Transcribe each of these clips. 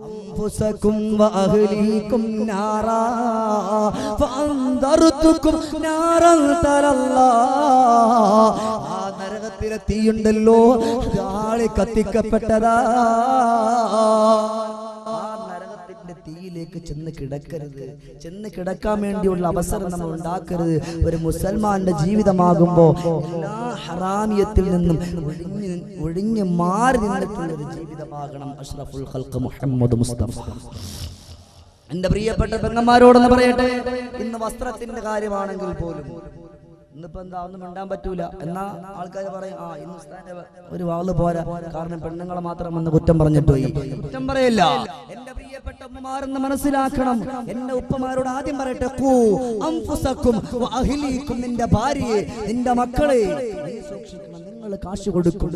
أنفسكم وأهليكم نارا فأنذرتكم نارا تلالله ആ നരകത്തിലെ തീയുണ്ടല്ലോ അത് ആളെ കത്തിക്കപ്പെട്ടതാ ആ നരകത്തിന്റെ തീയിലേക്ക് ചെന്ന് കിടക്കരുത്. ചെന്ന് കിടക്കാൻ വേണ്ടിയുള്ള അവസരം നമ്മൾ ഉണ്ടാക്കരുത്. ഒരു മുസൽമാന്റെ ജീവിതമാകുമ്പോ എല്ലാ ഹറാമിയത്തിൽ നിന്നും ഒഴിഞ്ഞ് ഒഴിഞ്ഞ് മാറി നിന്നിട്ടുള്ള ഒരു ജീവിതമാകണം അഷ്റഫുൽ ഖൽഖ് മുഹമ്മദ് മുസ്തഫ. എന്റെ പ്രിയപ്പെട്ട പെങ്ങന്മാരോടൊന്ന് പറയട്ടെ? ഇന്ന് വസ്ത്രത്തിന്റെ കാര്യമാണെങ്കിൽ പോലും ഇന്നിപ്പോ എന്താ ഒന്നും മിണ്ടാൻ പറ്റൂല. എന്നാ ആൾക്കാർ പറയും ആ ഇന്ന് ഒരു വാൾ പോരാ. കാരണം പെണ്ണുങ്ങളെ മാത്രം വന്ന് കുറ്റം പറഞ്ഞിട്ട് പോയി. കുറ്റം പറയല്ല. എന്റെ പ്രിയപ്പെട്ട ഉമ്മമാരെന്ന് മനസ്സിലാക്കണം. എന്റെ ഉപ്പമാരോട് ആദ്യം പറയട്ടെ കൂ അംഫുസക്കും അഹിലീക്കും നിന്റെ ഭാര്യയെ നിന്റെ മക്കളെ. സൂക്ഷിക്കണം നിങ്ങൾ കാശ് കൊടുക്കും.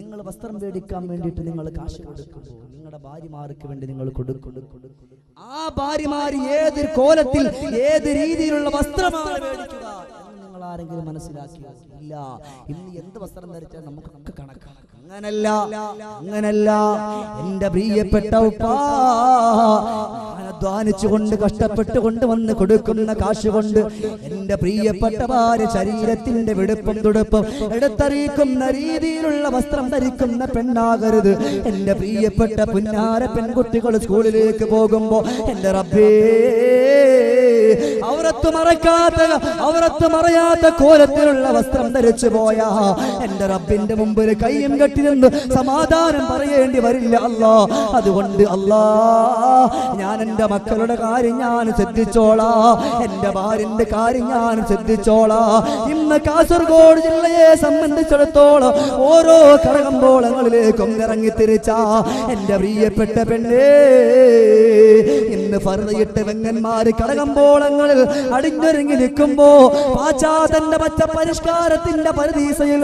നിങ്ങൾ വസ്ത്രം മേടിക്കാൻ വേണ്ടിയിട്ട് നിങ്ങൾ കാശ് കൊടുക്കും. നിങ്ങളുടെ ഭാര്യമാർക്ക് വേണ്ടി നിങ്ങൾ കൊടുക്കും. ആ ഭാര്യമാർ ഏത് കോലത്തിൽ ഏത് രീതിയിലുള്ള വസ്ത്രമാണ് മേടിക്കുക? ആരെങ്കിലും മനസ്സിലാക്കിയോ? ഇല്ല. ഇന്ന് എന്ത് വസ്ത്രം ധരിച്ചാൽ നമുക്കൊക്കെ കണക്കാണ് അങ്ങനല്ല അങ്ങനല്ല. എന്റെ പ്രിയപ്പെട്ട ഞാൻ അധ്വാനിച്ചുകൊണ്ട് കഷ്ടപ്പെട്ടുകൊണ്ട് വന്ന് കൊടുക്കുന്ന കാശ് കൊണ്ട് എന്റെ പ്രിയപ്പെട്ട ഭാര്യ ശരീരത്തിന്റെ വെടുപ്പും തുടുപ്പും എടുത്തറിയിക്കുന്ന രീതിയിലുള്ള വസ്ത്രം ധരിക്കുന്ന പെണ്ണാകരുത്. എന്റെ പ്രിയപ്പെട്ട പുന്നാര പെൺകുട്ടികൾ സ്കൂളിലേക്ക് പോകുമ്പോ എന്റെ റബ്ബേ അവരത്ത് മറക്കാത്ത അവരത്ത് മറയാത്ത കോലത്തിലുള്ള വസ്ത്രം ധരിച്ചു പോയ. എന്റെ റബ്ബിന്റെ മുമ്പിൽ കയ്യും കെട്ടി നിന്ന് സമാധാനം പറയേണ്ടി വരില്ല അല്ലോ. അതുകൊണ്ട് അല്ലാ ഞാൻ എന്റെ മക്കളുടെ കാര്യം ഞാൻ ശ്രദ്ധിച്ചോളാ. എന്റെ ഭാര്യന്റെ കാര്യം ഞാൻ ശ്രദ്ധിച്ചോളാ. ഇന്ന് കാസർഗോഡ് ജില്ലയെ സംബന്ധിച്ചിടത്തോളം ഓരോ കടകമ്പോളങ്ങളിലേക്കും ഇറങ്ങി തിരിച്ച. എന്റെ പ്രിയപ്പെട്ട പെണ്ണേ ഇന്ന് ഫറുതയിട്ട് വെങ്ങന്മാര് കടകമ്പോളങ്ങളിൽ അടിഞ്ഞൊരുങ്ങി നിൽക്കുമ്പോ പാശ്ചാതന്റെ പച്ച പരിഷ്കാരത്തിന്റെ പരദീസയിൽ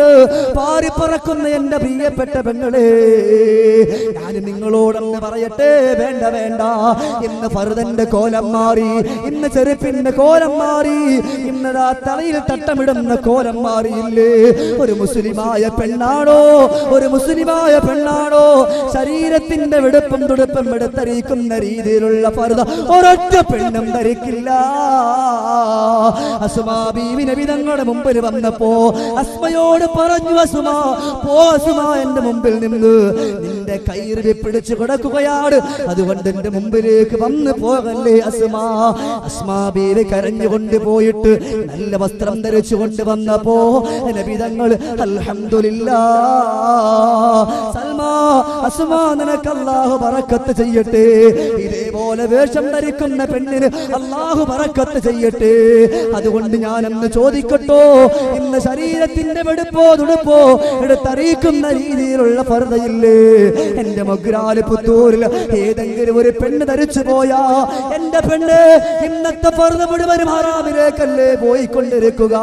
പാറിപ്പറക്കുന്ന എന്റെ പ്രിയപ്പെട്ട പെങ്ങളെ ഞാൻ നിങ്ങളോടൊന്ന് പറയട്ടെ. വേണ്ട വേണ്ട. ഇന്ന് ഫറുദന്റെ കോലം മാറി ഇന്ന് ചെരുപ്പിന്റെ കോലം മാറി ഇന്നതാ തലയിൽ തട്ടമിടുന്ന കോലം മാറിയില്ലേ? ഒരു മുസ്ലിമായ പെണ്ണാണോ? ഒരു മുസ്ലിമായ പെണ്ണാണോ? ശരീരത്തിന്റെ വെടുപ്പും തുടുപ്പും എടുത്തറിയിക്കുന്ന രീതിയിലുള്ള ഫറുദ ഒരൊറ്റ പെണ്ണും ധരിക്കില്ല. അസുമാ നബിതങ്ങളുടെ മുമ്പിൽ വന്നപ്പോ അസ്മയോട് പറഞ്ഞു അസുമ പോ അസുമ എന്റെ മുമ്പിൽ നിന്ന് നിന്റെ കൈറിൽ പിടിച്ചു കിടക്കുകയാണ്. അതുകൊണ്ട് എന്റെ മുമ്പിലേക്ക് വന്ന് പോകല്ലേ അസുമ? അസ്മാ ബീവി കരഞ്ഞുകൊണ്ട് പോയിട്ട് നല്ല വസ്ത്രം ധരിച്ചു കൊണ്ട് വന്നപ്പോ നബിതങ്ങൾ അൽഹംദുലില്ലാ സൽമാ അല്ലാഹു ബറക്കത്ത് ചെയ്യട്ടെ. ഇതേപോലെ വേഷം ധരിക്കുന്ന പെണ്ണിന് അല്ലാഹു ബറക്കത്ത് ചെയ്യട്ടെ. അതുകൊണ്ട് ഞാൻ എന്ന് ചോദിക്കട്ടോ. ഇന്ന് ശരീരത്തിന്റെ വെടുപ്പോ തുടുപ്പോ എടുത്തറിയിക്കുന്ന രീതിയിലുള്ള ഫർദയില്ലേ എന്റെ മൊഗ്രാൽ പുത്തൂരിൽ ഏതെങ്കിലും ഒരു പെണ്ണ് ധരിച്ചു പോയാ എന്റെ പെണ്ണ് ഇന്നത്തെ ഫർദ മുഴുവനും ഹറാമിലേക്കല്ലേ പോയിക്കൊണ്ടിരിക്കുക?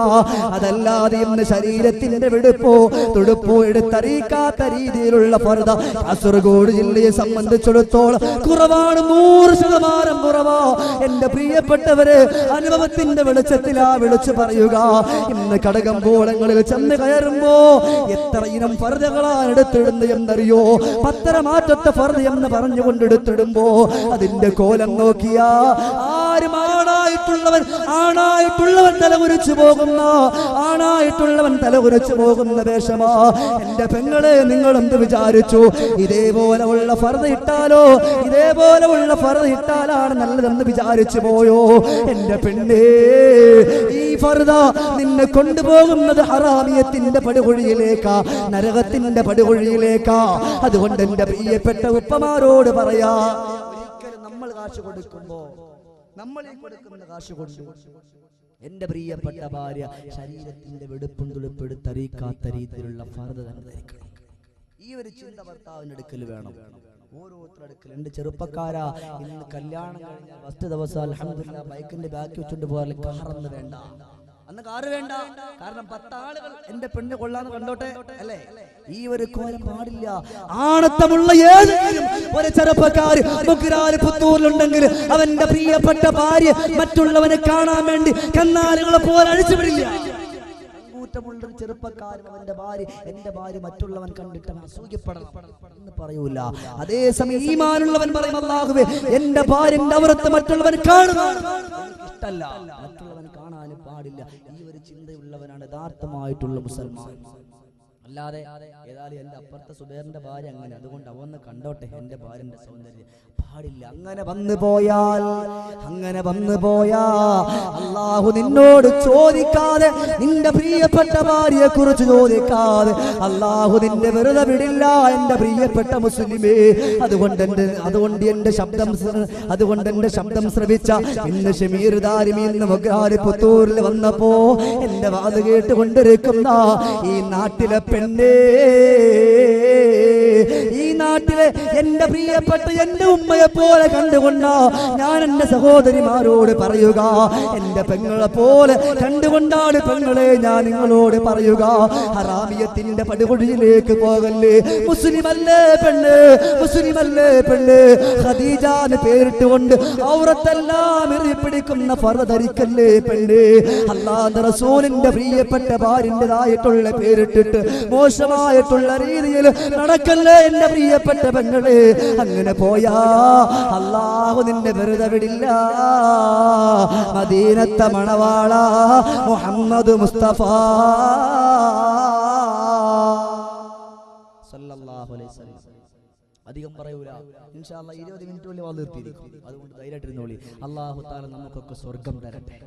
അതല്ലാതെ ഇന്ന് ശരീരത്തിന്റെ വെടുപ്പോ തുടുപ്പോ എടുത്തറിയിക്കാത്ത രീതിയിലുള്ള ഫർദ കാസർഗോഡ് ജില്ലയെ സംബന്ധിച്ചിടത്തോളം കുറവാണ്. നൂറ് ശതമാനം കുറവാ. എന്റെ പ്രിയപ്പെട്ടവര് അനുഭവത്തിന്റെ വെളിച്ചത്തിലാ വിളിച്ചു പറയുക. ഇന്ന് കടകമ്പോളങ്ങളിൽ ചെന്ന് കയറുമ്പോ എത്ര ഇനം ഫർദകളാണ് എടുത്തിടുന്നത് എന്നറിയോ? പത്തര മാറ്റത്തെ ഫർദ് എന്ന് പറഞ്ഞുകൊണ്ട് എടുത്തിടുമ്പോ അതിന്റെ കോലം നോക്കിയാ ആരും ആണായിട്ടുള്ളവൻ ആണായിട്ടുള്ളവൻ തലകുരിച്ചു പോകുന്ന ആണായിട്ടുള്ളവൻ തലകുരിച്ചു പോകുന്ന വേഷമാ എന്റെ പെങ്ങളെ നിങ്ങൾ എന്ത് വിചാരിച്ചു? ഇതേപോലെ ഉള്ള ഫർദ് ഇട്ടാലോ? ഇതേപോലെ ഉള്ള ഫർദ് ഇട്ടാലാണ് നല്ലതെന്ന് വിചാരിച്ചു പോയോ? എന്റെ പെണ്ണേ ഈ ഫർദ നിന്നെ കൊണ്ടുപോകുന്നത് ഹറാമിയത്തിന്റെ പടുകുഴിയിലേക്കാ നരകത്തിന്റെ പടുകുഴിയിലേക്കാ. അതുകൊണ്ട് എന്റെ പ്രിയപ്പെട്ട ഉപ്പമാരോട് പറയാ നമ്മൾ കാശ് കൊടുക്കുമ്പോ നമ്മൾ കൊടുക്കുന്ന കാശ് കൊടുക്കും എന്റെ പ്രിയപ്പെട്ട ഭാര്യ ശരീരത്തിന്റെ വെടുപ്പും തുളുപ്പെടുത്തറിയിക്കാത്ത രീതിയിലുള്ള ഫർദ തന്നെ ധരിക്കണം. ഈ ഒരു ചിന്ത ഭർത്താവിന്റെ അടുക്കൽ വേണം. ഓരോരുത്തരുടെ അടുക്കൽ എന്റെ ചെറുപ്പക്കാരാ. ഇന്ന് കല്യാണം കഴിഞ്ഞ ഫസ്റ്റ് ദിവസം അലഹമില്ല ബൈക്കിന്റെ ബാക്കി വെച്ചോണ്ട് പോകാൻ കാറൊന്നും വേണ്ട. അന്ന് കാറ് വേണ്ട. കാരണം പത്താളുകൾ എന്റെ പെണ്ണ് കൊള്ളാന്ന് കണ്ടോട്ടെ അല്ലേ? ഈ ഒരു കോലം പാടില്ല. ആണത്തമുള്ള ഏതെങ്കിലും ഒരു ചെറുപ്പക്കാർ മുഗ്രാൽ പുത്തൂരിലുണ്ടെങ്കിൽ അവന്റെ പ്രിയപ്പെട്ട ഭാര്യ മറ്റുള്ളവനെ കാണാൻ വേണ്ടി കന്നാലുകളെ പോലെ അഴിച്ചു വിടില്ല. ഇഷ്ടമുള്ള ഒരു ചെറുപ്പക്കാരൻ അവന്റെ ഭാര്യ എന്റെ ഭാര്യ മറ്റുള്ളവൻ കണ്ടിട്ട് അസൂയപ്പെടണം എന്ന് പറയൂല. അതേസമയം ഈമാനുള്ളവൻ പറയും അല്ലാഹുവേ എന്റെ ഭാര്യ അവരത്ത് മറ്റുള്ളവൻ ഇഷ്ടല്ല മറ്റുള്ളവൻ കാണാനും പാടില്ല. ഈ ഒരു ചിന്തയുള്ളവനാണ് യഥാർത്ഥമായിട്ടുള്ള മുസൽമാൻ. അല്ലാതെ ഏതായാലും എന്റെ അപ്പുറത്തെ സുബേറിന്റെ ഭാര്യ അങ്ങനെ. അതുകൊണ്ട് അവന്ന് കണ്ടോട്ടെ എന്റെ ഭാര്യന്റെ സൗന്ദര്യം. പാടില്ല. അങ്ങനെ വന്നു പോയാൽ അങ്ങനെ വന്നു പോയാ അള്ളാഹു നിന്നോട് ചോദിക്കാതെ നിന്റെ പ്രിയപ്പെട്ട ഭാര്യയെ കുറിച്ച് ചോദിക്കാതെ അള്ളാഹു നിന്റെ വെറുതെ വിടില്ല എന്റെ പ്രിയപ്പെട്ട മുസ്ലിമേ. അതുകൊണ്ട് എന്റെ അതുകൊണ്ട് എന്റെ ശബ്ദം അതുകൊണ്ട് എന്റെ ശബ്ദം ശ്രവിച്ച ഇന്ന് ഷമീർ ദാരിമി ഇന്ന് മൊഗ്രാരി പുത്തൂരിൽ വന്നപ്പോ എന്റെ വാത് കേട്ടുകൊണ്ടിരിക്കുന്ന ഈ നാട്ടിലെ പെണ്ണേ ഈ നാട്ടിലെ എന്റെ പ്രിയപ്പെട്ട എന്റെ ഉമ്മയെ പോലെ കണ്ടുകൊണ്ടോ ഞാൻ എന്റെ സഹോദരിമാരോട് പറയുക. എന്റെ പെങ്ങളെ പോലെ കണ്ടുകൊണ്ടാണ് പെങ്ങളെ ഞാൻ നിങ്ങളോട് പറയുക. ഹറാമിയത്തിന്റെ പടുകുഴിയിലേക്ക് പോകല്ലേ? മുസ്ലിമല്ലേ പെണ്ണ്? മുസ്ലിമല്ലേ പെണ്ണ്? ഖദീജാന്ന് പേരിട്ടുകൊണ്ട് ഔറത്തെല്ലാം എറിയപ്പിടിക്കുന്ന ഫറ ധരിക്കല്ലേ പെണ്ണ്? അല്ലാതെ റസൂലിന്റെ പ്രിയപ്പെട്ട ഭാര്യന്റെതായിട്ടുള്ള പേരിട്ടിട്ട് മോശമായിട്ടുള്ള രീതിയിൽ നടക്കല്ലേ എന്റെ പ്രിയപ്പെട്ട പെങ്ങളെ? അങ്ങനെ പോയാ? അള്ളാഹു നിന്നെ വെറുതെ വിടില്ല. മദീനത്തെ മണവാള മുഹമ്മദ് മുസ്തഫ. അധികം പറയൂല. ഇൻഷാല്ല ഇരുപത് മിനിറ്റ് പോലെ വാ നിർത്തിയിരിക്കും. അതുകൊണ്ട് ധൈര്യമായിട്ടിരുന്നോളി. അള്ളാഹു താല നമുക്കൊക്കെ സ്വർഗം തരട്ടെ.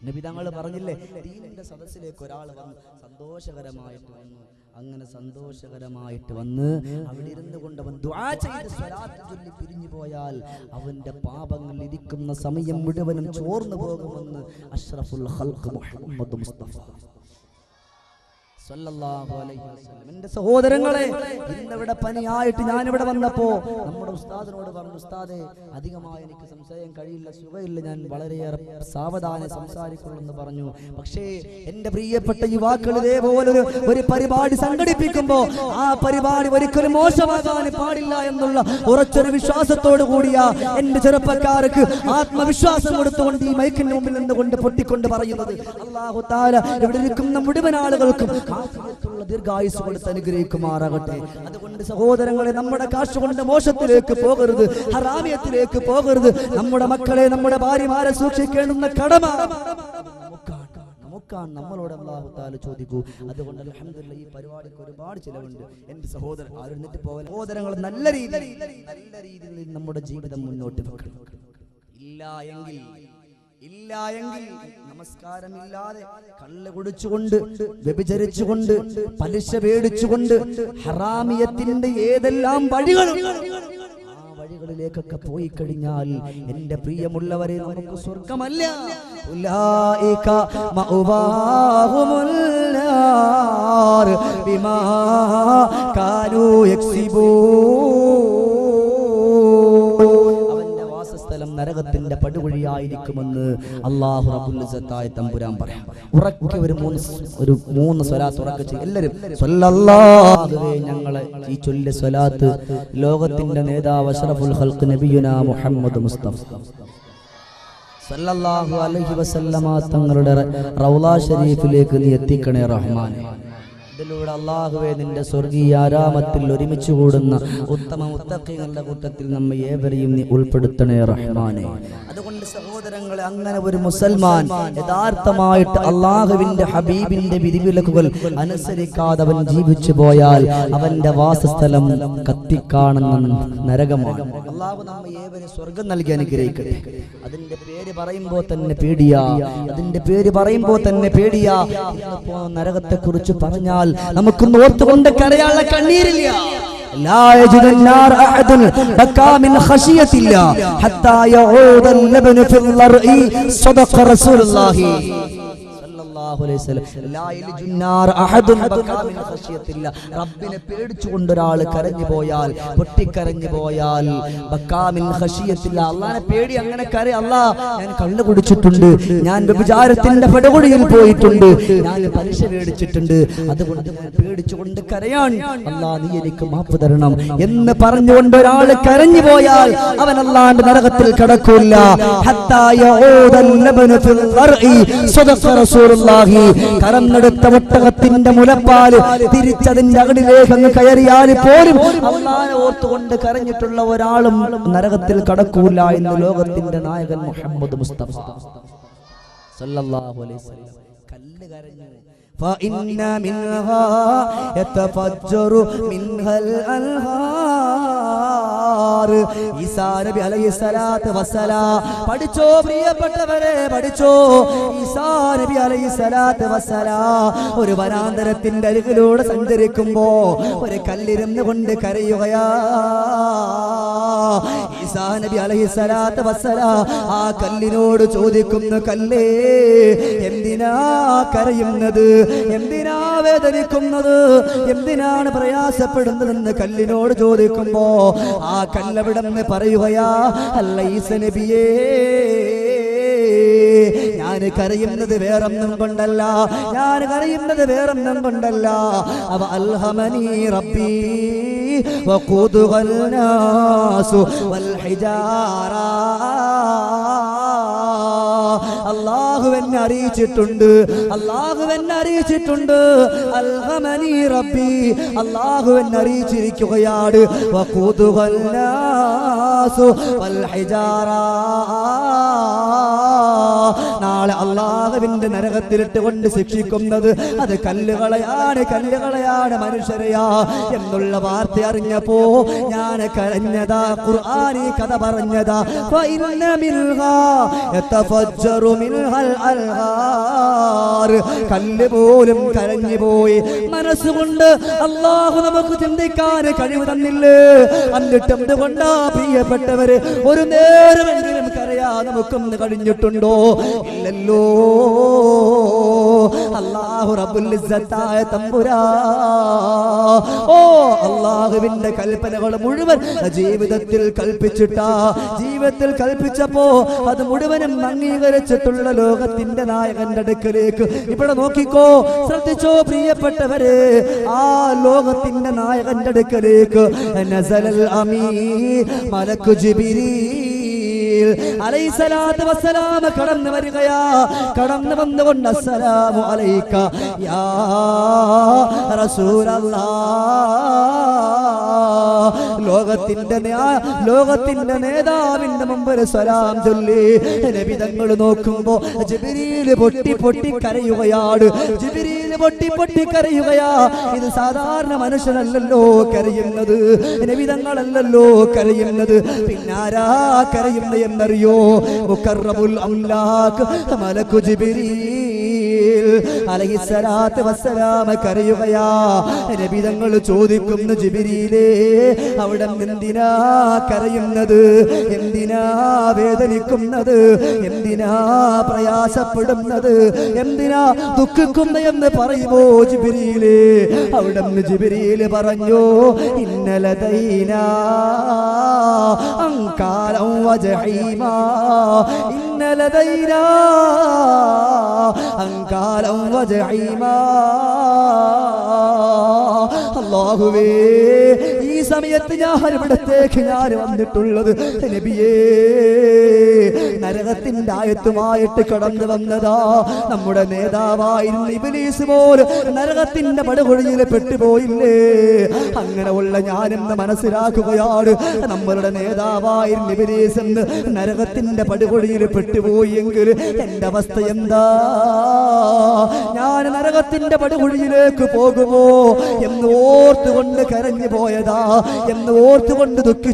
നബി തങ്ങൾ പറഞ്ഞില്ലേ? ദീനിന്റെ സദസ്സിലേക്ക് ഒരാൾ വന്ന് സന്തോഷകരമായിട്ട് വന്നു. അങ്ങനെ സന്തോഷകരമായിട്ട് വന്ന് അവിടെ ഇരുന്ന് കൊണ്ട് അവൻ ദുആ ചെയ്ത് സ്വലാത്ത് ചൊല്ലി പിരിഞ്ഞു പോയാൽ അവന്റെ പാപങ്ങൾ ഇരിക്കുന്ന സമയം മുഴുവനും ചോർന്നു പോകുമെന്ന് അഷ്റഫുൽ ഖൽഖ് മുഹമ്മദ് മുസ്തഫ. എന്റെ സഹോദരങ്ങളെ ഇന്നിവിടെ പനിയായിട്ട് ഞാനിവിടെ വന്നപ്പോ നമ്മുടെ ഉസ്താദിനോട് പറഞ്ഞു ഉസ്താദെ അധികമായി എനിക്ക് സംശയം കഴിയില്ല സുഖയില്ല ഞാൻ വളരെയേറെ സാവധാനം സംസാരിക്കുള്ളൂ എന്ന് പറഞ്ഞു. പക്ഷേ എന്റെ പ്രിയപ്പെട്ട യുവാക്കൾ ഇതേപോലെ ഒരു പരിപാടി സംഘടിപ്പിക്കുമ്പോ ആ പരിപാടി ഒരിക്കലും മോശമാകാൻ പാടില്ല എന്നുള്ള ഉറച്ചൊരു വിശ്വാസത്തോടു കൂടിയ എന്റെ ചെറുപ്പക്കാർക്ക് ആത്മവിശ്വാസം കൊടുത്തുകൊണ്ട് ഈ മൈക്കിന് മുമ്പിൽ നിന്നുകൊണ്ട് പൊട്ടിക്കൊണ്ട് പറയുന്നത്. അള്ളാഹു താല ഇവിടെ ഇരിക്കുന്ന മുഴുവൻ ആളുകൾക്കും ആഫിയത്തുള്ള ദീർഘായുസ് കൊടുത്ത് അനുഗ്രഹിക്കുമാറാകട്ടെ. അതുകൊണ്ട് സഹോദരങ്ങളെ നമ്മുടെ കാശ് കൊണ്ട് മോശത്തിലേക്ക് പോകരുത് ഹറാമിയത്തിലേക്ക് പോകരുത്. നമ്മുടെ മക്കളെ നമ്മുടെ ഭാര്യമാരെ സൂക്ഷിക്കേണ്ടുന്ന കടമ നമുക്കാണ്. നമ്മളോട് അള്ളാഹു താല ചോദിക്കൂ. അതുകൊണ്ട് അൽഹംദുലില്ലാ ഈ പരിപാടിക്ക് ഒരുപാട് ചിലവുണ്ട്. എന്റെ സഹോദരൻ ആരുന്നിട്ട് പോകല സഹോദരങ്ങൾ നല്ല രീതിയിൽ നല്ല രീതിയിൽ നമ്മുടെ ജീവിതം മുന്നോട്ട് വെക്കണം. ഇല്ല എങ്കിൽ ഇല്ല എങ്കിൽ നമസ്കാരമില്ലാതെ കള്ള് കുടിച്ചുകൊണ്ട് വ്യഭിചരിച്ചുകൊണ്ട് പലിശ പേടിച്ചുകൊണ്ട് ഹറാമിയത്തിന്റെ ഏതെല്ലാം വഴികളും ആ വഴികളിലേക്കൊക്കെ പോയി കഴിഞ്ഞാൽ എന്റെ പ്രിയമുള്ളവരെ നമുക്ക് സ്വർഗമല്ല. ബിമാ കാനൂ യക്സിബൂൻ. നരകത്തിന്റെ പടുകുഴിയായിരിക്കുമെന്ന് അള്ളാഹു റബുല്ലായ തമ്പുരാൻ പറയാം. ഉറക്കെ ഒരു മൂന്ന് ഒരു മൂന്ന് സ്വലാത്ത് ഉറക്കെ ചെയ്യും. എല്ലാവരും ഞങ്ങളെ ഈ ചൊല്ലിയ സ്വലാത്ത് ലോകത്തിന്റെ നേതാവ് അഷ്റഫുൽ ഹൽക്ക് നബിയുന മുഹമ്മദ് മുസ്തഫ. സല്ലല്ലാഹു അലൈഹി വസല്ലമ തങ്ങളുടെ റൗള ഷരീഫിലേക്ക് നീ എത്തിക്കണേ റഹ്മാനെ. ഇതിലൂടെ അള്ളാഹുവെ നിന്റെ സ്വർഗീയ ആരാമത്തിൽ ഒരുമിച്ച് കൂടുന്ന ഉത്തമ മുത്തക്കിങ്ങളുടെ കൂട്ടത്തിൽ നമ്മെ ഏവരെയും നീ ഉൾപ്പെടുത്തണേ റഹ്മാനെ. അതുകൊണ്ട് സഹോദരങ്ങളെ അങ്ങനെ ഒരു മുസൽമാൻ യഥാർത്ഥമായിട്ട് അള്ളാഹുവിന്റെ ഹബീബിന്റെ വിധിവിലക്കുകൾ അനുസരിക്കാതെ അവൻ ജീവിച്ചു പോയാൽ അവന്റെ വാസസ്ഥലം കത്തിക്കാണെന്ന നരകമാണ്. അള്ളാഹു നമ്മെ ഏവരെ സ്വർഗം നൽകി അനുഗ്രഹിക്കട്ടെ. അതിന്റെ പറയുമ്പോ തന്നെ പേടിയാ അതിന്റെ പേര് പറയുമ്പോ തന്നെ പേടിയാ ഇന്നിപ്പോ നരകത്തെ കുറിച്ച് പറഞ്ഞാൽ നമുക്ക് ഓർത്തുകൊണ്ട് കരയാനുള്ള കണ്ണീരില്ല لا يجد النار أحد بكى من خشية الله حتى يعود اللبن في الضرع صدق رسول الله സല്ലല്ലാഹു അലൈഹി വസല്ലം. ലാ അഹദുൻ ബകാ മിൻ റബ്ബിനെ പേടിച്ചുകൊണ്ട് ഒരാൾ കരഞ്ഞു പോയാൽ പൊട്ടിക്കരഞ്ഞു പോയാൽ ബകാ മിൻ അള്ളാനെ പേടി അങ്ങനെ കര. അല്ലാ ഞാൻ കള്ളു കുടിച്ചിട്ടുണ്ട്. ഞാൻ വ്യഭിചാരത്തിന്റെ പടകുടിയിൽ പോയിട്ടുണ്ട്. ഞാൻ പലിശ മേടിച്ചിട്ടുണ്ട്. അതുകൊണ്ട് ഞാൻ പേടിച്ചുകൊണ്ട് കരയാൻ. അല്ലാ നീ എനിക്ക് മാപ്പ് തരണം എന്ന് പറഞ്ഞുകൊണ്ട് ഒരാൾ കരഞ്ഞു പോയാൽ അവൻ അല്ലാണ്ട് നരകത്തിൽ കടക്കൂല്ല. ഹത്തായ ഓതല്ലബനു ഫിൽ മർഇ സദഖ ഇസ്വാഹി കറന്നെടുത്ത ഒട്ടകത്തിന്റെ മുലപ്പാൽ തിരിച്ചതിന്റെ അകടിലേക്ക് അങ്ങ് കയറിയാൽ പോലും അള്ളാനെ ഓർത്തുകൊണ്ട് കരഞ്ഞിട്ടുള്ള ഒരാളും നരകത്തിൽ കടക്കൂല എന്ന് ലോകത്തിന്റെ നായകൻ മുഹമ്മദ് മുസ്തഫ. സല്ലല്ലാഹു അലൈഹി വസല്ലം. കല്ല് കരഞ്ഞു فإن منها يتفجر منها الأنهار ഈസാ നബി അലൈഹി സ്വലാത്ത് വസ്സലാം പഠിച്ചോ പ്രിയപ്പെട്ടവരെ പഠിച്ചോ ഈസാ നബി അലൈഹി സ്വലാത്ത് വസ്സലാം ഒരു വനാന്തരത്തിന്റെ അരികിലൂടെ സഞ്ചരിക്കുമ്പോ ഒരു കല്ലിരുന്ന് കൊണ്ട് കരയുകയാ നബി അലൈഹി സ്വലാത്ത് വസ്സലാം ആ കല്ലിനോട് ചോദിക്കുന്നു കല്ലേ എന്തിനാ കരയുന്നത്? എന്തിനാ വേദനിക്കുന്നത്? എന്തിനാണ് പ്രയാസപ്പെടുന്നതെന്ന് കല്ലിനോട് ചോദിക്കുമ്പോ ആ കല്ലവിടെന്ന് പറയുകയാ അല്ല ഈസ നബിയേ ഞാൻ കരയുന്നത് വേറൊന്നും കൊണ്ടല്ല ഞാൻ കരയുന്നത് വേറൊന്നും കൊണ്ടല്ല. അവ അൽഹമനി റബ്ബി. وقودها الناس والحجارة അള്ളാഹു എന്നെ അറിയിച്ചിട്ടുണ്ട് അള്ളാഹു എന്നെ അറിയിച്ചിട്ടുണ്ട് അൽഹമനി റബ്ബി അള്ളാഹു എന്നെ അറിയിച്ചിരിക്കുകയാണ് വഖൂദുഹൽ നാസു വൽ ഹിജാറ നാളെ അള്ളാഹുവിന്റെ നരകത്തിലിട്ട് കൊണ്ട് ശിക്ഷിക്കുന്നത് അത് കല്ലുകളെയാണ് കല്ലുകളെയാണ് മനുഷ്യരെയാ എന്നുള്ള വാർത്ത അറിഞ്ഞപ്പോ ഞാൻ കരഞ്ഞതാ ഖുർആനി കഥ പറഞ്ഞതാ. കല്ല് പോലും കരഞ്ഞു പോയി. മനസ്സുകൊണ്ട് അള്ളാഹു നമുക്ക് ചിന്തിക്കാൻ കഴിവ് തന്നില്ലേ? എന്നിട്ട് എന്തുകൊണ്ടാ പ്രിയപ്പെട്ടവര് ഒരു നേരമെങ്കിലും കരയാ നമുക്കൊന്ന് കഴിഞ്ഞിട്ടുണ്ടോ? ഇല്ലല്ലോ അള്ളാഹു റബ്ബുൽ ഇസ്സത്തായ തമ്പുരാ. ഓ അള്ളാഹുവിന്റെ കൽപ്പനകൾ മുഴുവൻ ജീവിതത്തിൽ കൽപ്പിച്ചിട്ടാ. ജീവിതത്തിൽ കൽപ്പിച്ചപ്പോ അത് മുഴുവനും അംഗീകരിച്ചിട്ടുള്ള ലോകത്തിന്റെ നായകന്റെ അടുക്കലേക്ക്. ഇവിടെ നോക്കിക്കോ ശ്രദ്ധിച്ചോ പ്രിയപ്പെട്ടവരെ ആ ലോകത്തിന്റെ നായകന്റെ അടുക്കലേക്ക്. നസലൽ അമീ മലക്കു ജിബിരീൽ അലൈസലാത്ത് വസ്സലാമ കടന്നു വരികയാ. കടന്നു വന്നുകൊണ്ട് അസ്സലാമു അലൈക്ക. യാ റസൂലല്ലാ. ലോകത്തിന്റെ ലോകത്തിന്റെ നേതാവിന്റെ മുമ്പിൽ സ്വലാം ചൊല്ലി. രവിതങ്ങൾ നോക്കുമ്പോ ജിബിരിയിൽ പൊട്ടി പൊട്ടി കരയുകയാണ്. ജിബിരിയിൽ പൊട്ടി പൊട്ടി കരയുകയാ. ഇത് സാധാരണ മനുഷ്യനല്ലല്ലോ കരയുന്നത്. നബിതങ്ങളല്ലല്ലോ കരയുന്നത്. പിന്നാരാ കരയുന്ന എന്നറിയോ മലക്കു ജിബിരീൽ. അലഹിസലാത്ത് വസ്സലാമ കരയുകയാ. രബിതങ്ങൾ ചോദിക്കുന്നു ജിബിരിയിലേ അവിടെ എന്തിനാ കരയുന്നത്? എന്തിനാ വേദനിക്കുന്നത്? എന്തിനാ പ്രയാസപ്പെടുന്നത്? എന്തിനാ ദുഃഖിക്കുന്ന എന്ന് പറയുമോ ജിബിരിയിലേ അവിടെ ജിബിരിയിൽ പറഞ്ഞു ഇന്നലെ ദൈനാ അങ്കാലം വജഹീമാ. ഇന്നലെ ദൈനാ അങ്കാലം വജഹീമാ അല്ലാഹുവേ ഈ സമയത്ത് ഞാൻ ഇവിടത്തേക്ക് ഞാൻ വന്നിട്ടുള്ളത്. നബിയേ നരകത്തിന്റെ ആയത്തുമായിട്ട് കടന്നു വന്നതാ. നമ്മുടെ നേതാവായിരുന്നു ഇബിലീസ് പോലെ നരകത്തിന്റെ പടുകൊഴിയിൽ പെട്ടുപോയില്ലേ? അങ്ങനെ ഉള്ള ഞാനെന്ന് മനസ്സിലാക്കുകയാണ്. നമ്മളുടെ നേതാവായിരുന്നു ഇബിലീസ് എന്ന് നരകത്തിന്റെ പടുകൊഴിയിൽ പെട്ടുപോയി എങ്കിൽ എന്റെ അവസ്ഥ എന്താ? ഞാൻ നരകത്തിന്റെ പടുകൊഴിയിലേക്ക് പോകുമോ എന്ന് ഓർത്തുകൊണ്ട് കരഞ്ഞു പോയതാ. എന്ന് ഓർത്തുകൊണ്ട് ദുഃഖി